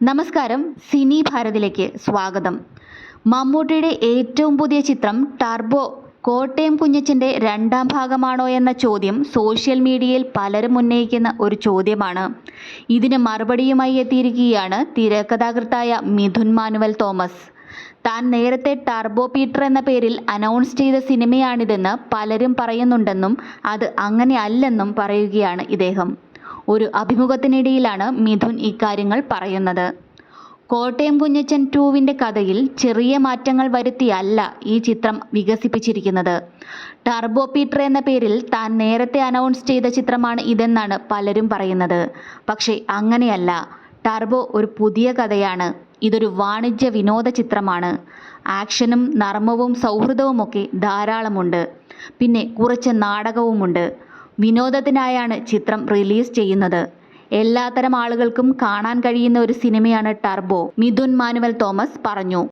നമസ്കാരം സിനി ഭാരതിലേക്ക് സ്വാഗതം. മമ്മൂട്ടിയുടെ ഏറ്റവും പുതിയ ചിത്രം ടർബോ കോട്ടയം കുഞ്ഞച്ചന്റെ രണ്ടാം ഭാഗമാണോ എന്ന ചോദ്യം സോഷ്യൽ മീഡിയയിൽ പലരും ഉന്നയിക്കുന്ന ഒരു ചോദ്യമാണ്. ഇതിന് മറുപടിയുമായി എത്തിയിരിക്കുകയാണ് തിരക്കഥാകൃത്തായ മിഥുൻ മാനുവൽ തോമസ്. താൻ നേരത്തെ ടർബോ പീറ്റർ എന്ന പേരിൽ അനൗൺസ് ചെയ്ത സിനിമയാണിതെന്ന് പലരും പറയുന്നുണ്ടെന്നും അത് അങ്ങനെ അല്ലെന്നും പറയുകയാണ് ഇദ്ദേഹം. ഒരു അഭിമുഖത്തിനിടയിലാണ് മിഥുൻ ഇക്കാര്യങ്ങൾ പറയുന്നത്. കോട്ടയം കുഞ്ഞച്ചൻ ടൂവിന്റെ കഥയിൽ ചെറിയ മാറ്റങ്ങൾ വരുത്തിയല്ല ഈ ചിത്രം വികസിപ്പിച്ചിരിക്കുന്നത്. ടർബോ പീറ്റർ എന്ന പേരിൽ താൻ നേരത്തെ അനൗൺസ് ചെയ്ത ചിത്രമാണ് ഇതെന്നാണ് പലരും പറയുന്നത്. പക്ഷേ അങ്ങനെയല്ല. ടർബോ ഒരു പുതിയ കഥയാണ്. ഇതൊരു വാണിജ്യ വിനോദ ചിത്രമാണ്. ആക്ഷനും നർമ്മവും സൗഹൃദവുമൊക്കെ ധാരാളമുണ്ട്. പിന്നെ കുറച്ച് നാടകവുമുണ്ട്. വിനോദത്തിനായാണ് ചിത്രം റിലീസ് ചെയ്യുന്നത്. എല്ലാത്തരം ആളുകൾക്കും കാണാൻ കഴിയുന്ന ഒരു സിനിമയാണ് ടർബോ മിഥുൻ മാനുവൽ തോമസ് പറഞ്ഞു.